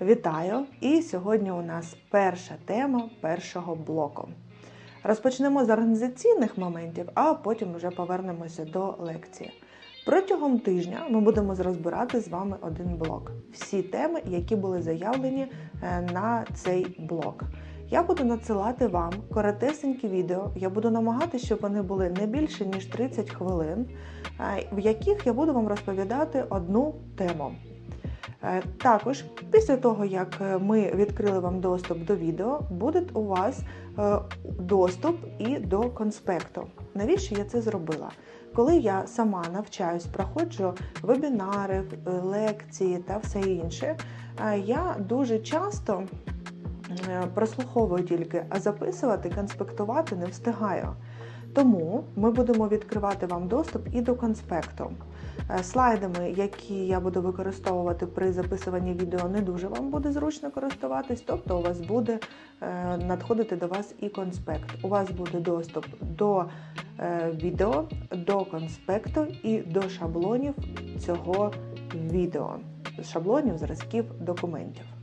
Вітаю! І сьогодні у нас перша тема першого блоку. Розпочнемо з організаційних моментів, а потім вже повернемося до лекції. Протягом тижня ми будемо розбирати з вами один блок. Всі теми, які були заявлені е, на цей блок. Я буду надсилати вам коротесенькі відео. Я буду намагатися, щоб вони були не більше ніж 30 хвилин, е, в яких я буду вам розповідати одну тему. Е, Також після того, як е, ми відкрили вам доступ до відео, буде у вас е, доступ і до конспекту. Навіщо я це зробила? Коли я сама навчаюсь, проходжу вебінари, лекції та все інше, я дуже часто прослуховую тільки, а записувати, конспектувати не встигаю. Тому ми будемо відкривати вам доступ і до конспекту. Е, Слайдами, які я буду використовувати при записуванні відео, не дуже вам буде зручно користуватись, тобто у вас буде е, надходити до вас і конспект. У вас буде доступ до е, відео, до конспекту і до шаблонів цього відео, шаблонів зразків документів.